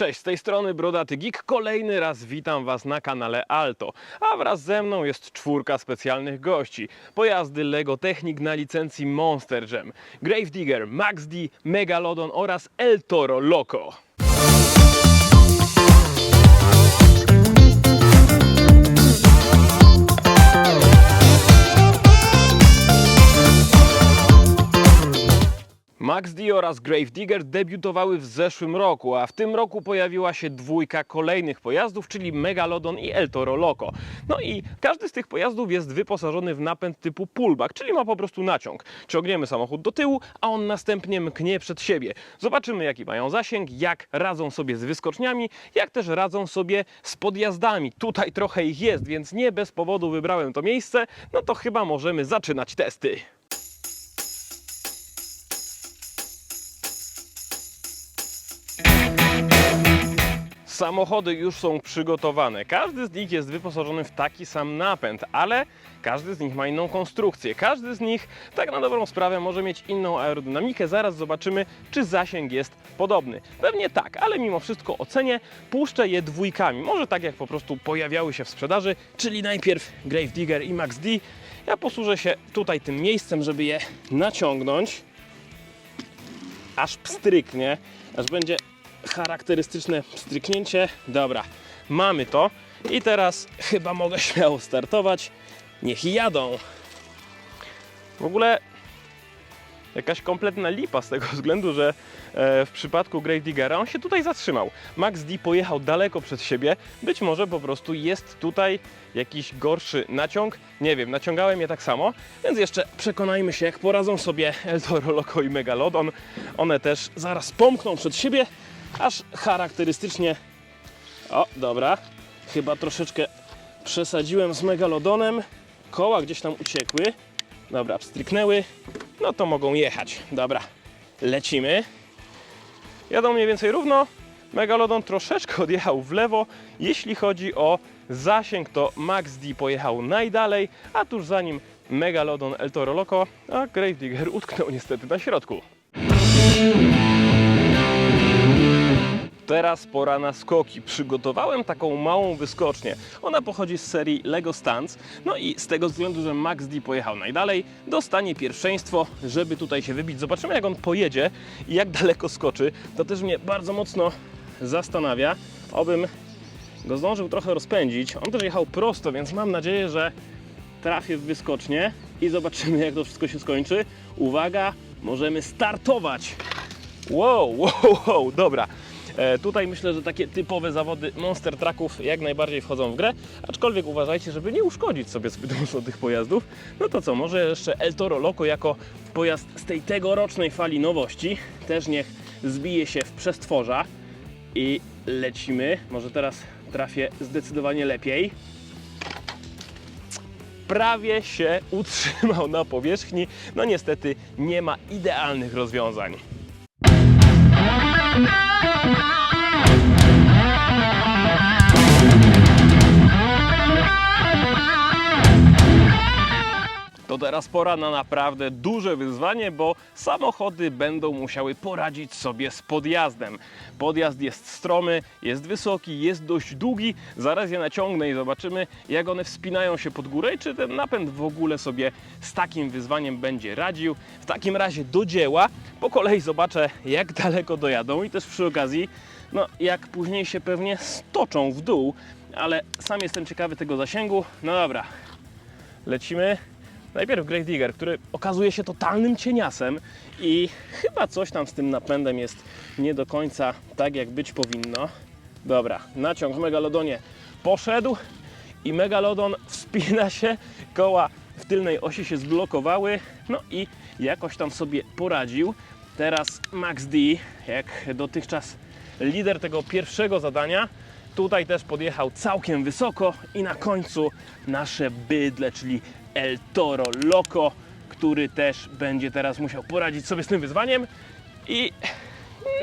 Cześć, z tej strony Brodaty Geek. Kolejny raz witam Was na kanale Alto. A wraz ze mną jest czwórka specjalnych gości. Pojazdy Lego Technik na licencji Monster Jam. Gravedigger, Max D, Megalodon oraz El Toro Loco. Max D oraz Gravedigger debiutowały w zeszłym roku, a w tym roku pojawiła się dwójka kolejnych pojazdów, czyli Megalodon i El Toro Loco. No i każdy z tych pojazdów jest wyposażony w napęd typu pullback, czyli ma po prostu naciąg. Ciągniemy samochód do tyłu, a on następnie mknie przed siebie. Zobaczymy jaki mają zasięg, jak radzą sobie z wyskoczniami, jak też radzą sobie z podjazdami. Tutaj trochę ich jest, więc nie bez powodu wybrałem to miejsce. No to chyba możemy zaczynać testy. Samochody już są przygotowane. Każdy z nich jest wyposażony w taki sam napęd, ale każdy z nich ma inną konstrukcję. Każdy z nich, tak na dobrą sprawę, może mieć inną aerodynamikę. Zaraz zobaczymy, czy zasięg jest podobny. Pewnie tak, ale mimo wszystko ocenię, puszczę je dwójkami. Może tak jak po prostu pojawiały się w sprzedaży, czyli najpierw Gravedigger i Max D. Ja posłużę się tutaj tym miejscem, żeby je naciągnąć aż pstryknie, aż będzie charakterystyczne stryknięcie. Dobra, mamy to. I teraz chyba mogę śmiało startować. Niech jadą. W ogóle jakaś kompletna lipa z tego względu, że e, w przypadku Gravediggera on się tutaj zatrzymał. Max D pojechał daleko przed siebie. Być może po prostu jest tutaj jakiś gorszy naciąg. Nie wiem, naciągałem je tak samo, więc jeszcze przekonajmy się, jak poradzą sobie El Toro Loco i Megalodon. One też zaraz pomkną przed siebie, aż charakterystycznie... O, dobra. Chyba troszeczkę przesadziłem z Megalodonem. Koła gdzieś tam uciekły. Dobra, stryknęły. No to mogą jechać. Dobra, lecimy. Jadą mniej więcej równo. Megalodon troszeczkę odjechał w lewo. Jeśli chodzi o zasięg, to Max D pojechał najdalej, a tuż za nim Megalodon El Toro Loco, a Gravedigger utknął niestety na środku. Teraz pora na skoki. Przygotowałem taką małą wyskocznię. Ona pochodzi z serii Lego Stunts. No i z tego względu, że Max D pojechał najdalej, dostanie pierwszeństwo, żeby tutaj się wybić. Zobaczymy jak on pojedzie i jak daleko skoczy. To też mnie bardzo mocno zastanawia. Obym go zdążył trochę rozpędzić. On też jechał prosto, więc mam nadzieję, że trafię w wyskocznie i zobaczymy jak to wszystko się skończy. Uwaga, możemy startować. Wow, wow, wow, dobra. E, tutaj myślę, że takie typowe zawody monster trucków jak najbardziej wchodzą w grę, aczkolwiek uważajcie, żeby nie uszkodzić sobie zbyt mocno tych pojazdów. No to co, może jeszcze El Toro Loco jako pojazd z tej tegorocznej fali nowości też niech zbije się w przestworza i lecimy. Może teraz trafię zdecydowanie lepiej prawie się utrzymał na powierzchni. No niestety nie ma idealnych rozwiązań. Teraz pora na naprawdę duże wyzwanie, bo samochody będą musiały poradzić sobie z podjazdem. Podjazd jest stromy, jest wysoki, jest dość długi. Zaraz je naciągnę i zobaczymy, jak one wspinają się pod górę i czy ten napęd w ogóle sobie z takim wyzwaniem będzie radził. W takim razie do dzieła. Po kolei zobaczę, jak daleko dojadą i też przy okazji, no jak później się pewnie stoczą w dół, ale sam jestem ciekawy tego zasięgu. No dobra, lecimy. Najpierw Gravedigger, który okazuje się totalnym cieniasem i chyba coś tam z tym napędem jest nie do końca tak, jak być powinno. Dobra, naciąg w Megalodonie poszedł i Megalodon wspina się, koła w tylnej osi się zblokowały, no i jakoś tam sobie poradził. Teraz Max D, jak dotychczas lider tego pierwszego zadania, Tutaj też podjechał całkiem wysoko i na końcu nasze bydle, czyli El Toro Loco, który też będzie teraz musiał poradzić sobie z tym wyzwaniem i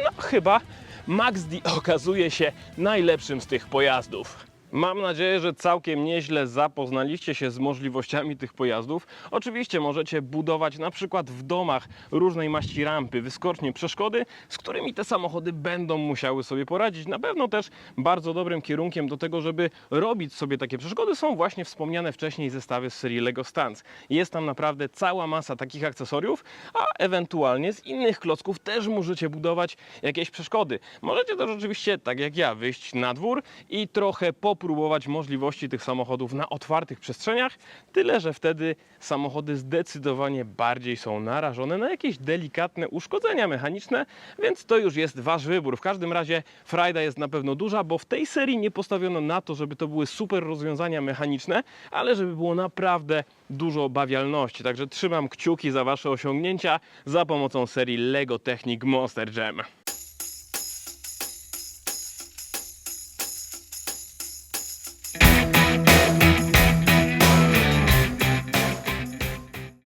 no chyba Max D okazuje się najlepszym z tych pojazdów. Mam nadzieję, że całkiem nieźle zapoznaliście się z możliwościami tych pojazdów. Oczywiście możecie budować na przykład w domach różnej maści rampy, wyskocznie, przeszkody, z którymi te samochody będą musiały sobie poradzić. Na pewno też bardzo dobrym kierunkiem do tego, żeby robić sobie takie przeszkody są właśnie wspomniane wcześniej zestawy z serii Lego Stance. Jest tam naprawdę cała masa takich akcesoriów, a ewentualnie z innych klocków też możecie budować jakieś przeszkody. Możecie też oczywiście, tak jak ja, wyjść na dwór i trochę popróbować możliwości tych samochodów na otwartych przestrzeniach, tyle że wtedy samochody zdecydowanie bardziej są narażone na jakieś delikatne uszkodzenia mechaniczne, więc to już jest wasz wybór. W każdym razie frajda jest na pewno duża, bo w tej serii nie postawiono na to, żeby to były super rozwiązania mechaniczne, ale żeby było naprawdę dużo bawialności. Także trzymam kciuki za wasze osiągnięcia za pomocą serii Lego Technic Monster Jam.